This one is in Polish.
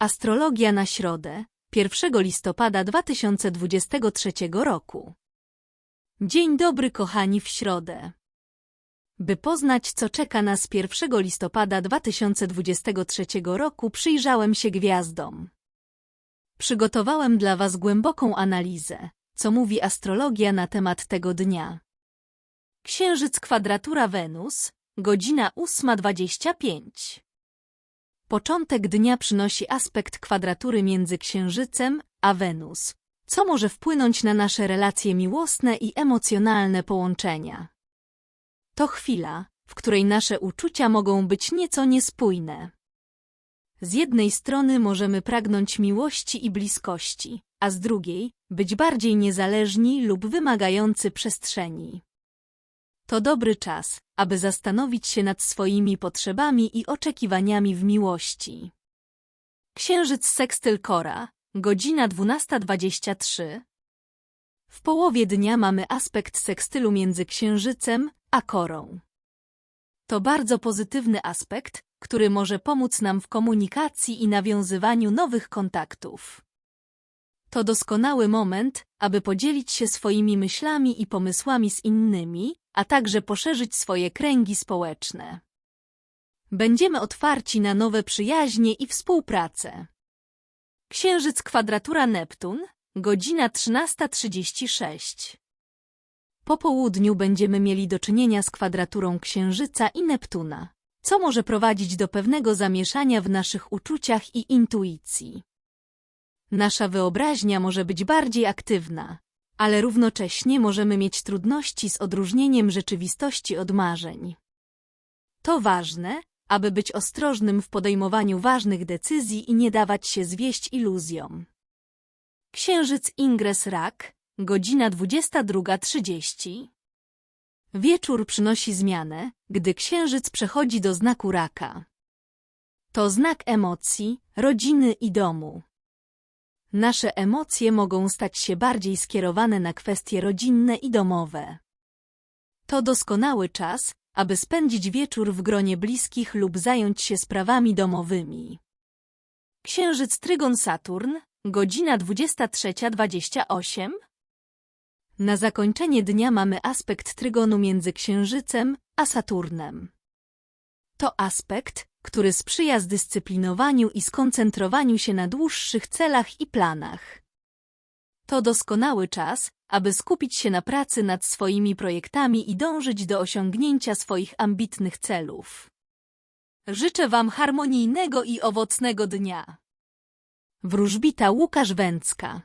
Astrologia na środę, 1 listopada 2023 roku. Dzień dobry, kochani, w środę. By poznać, co czeka nas 1 listopada 2023 roku, przyjrzałem się gwiazdom. Przygotowałem dla Was głęboką analizę, co mówi astrologia na temat tego dnia. Księżyc kwadratura Wenus, godzina 8.25. Początek dnia przynosi aspekt kwadratury między Księżycem a Wenus, co może wpłynąć na nasze relacje miłosne i emocjonalne połączenia. To chwila, w której nasze uczucia mogą być nieco niespójne. Z jednej strony możemy pragnąć miłości i bliskości, a z drugiej być bardziej niezależni lub wymagający przestrzeni. To dobry czas, aby zastanowić się nad swoimi potrzebami i oczekiwaniami w miłości. Księżyc sekstyl Kora, godzina 12.23. W połowie dnia mamy aspekt sekstylu między Księżycem a Korą. To bardzo pozytywny aspekt, który może pomóc nam w komunikacji i nawiązywaniu nowych kontaktów. To doskonały moment, aby podzielić się swoimi myślami i pomysłami z innymi, a także poszerzyć swoje kręgi społeczne. Będziemy otwarci na nowe przyjaźnie i współpracę. Księżyc kwadratura Neptun, godzina 13.36. Po południu będziemy mieli do czynienia z kwadraturą Księżyca i Neptuna, co może prowadzić do pewnego zamieszania w naszych uczuciach i intuicji. Nasza wyobraźnia może być bardziej aktywna, ale równocześnie możemy mieć trudności z odróżnieniem rzeczywistości od marzeń. To ważne, aby być ostrożnym w podejmowaniu ważnych decyzji i nie dawać się zwieść iluzjom. Księżyc Ingres Rak, godzina 22.30 Wieczór przynosi zmianę, gdy księżyc przechodzi do znaku raka. To znak emocji, rodziny i domu. Nasze emocje mogą stać się bardziej skierowane na kwestie rodzinne i domowe. To doskonały czas, aby spędzić wieczór w gronie bliskich lub zająć się sprawami domowymi. Księżyc Trygon Saturn, godzina 23.28 Na zakończenie dnia mamy aspekt Trygonu między Księżycem a Saturnem. To aspekt, który sprzyja zdyscyplinowaniu i skoncentrowaniu się na dłuższych celach i planach. To doskonały czas, aby skupić się na pracy nad swoimi projektami i dążyć do osiągnięcia swoich ambitnych celów. Życzę Wam harmonijnego i owocnego dnia. Wróżbita Łukasz Węcka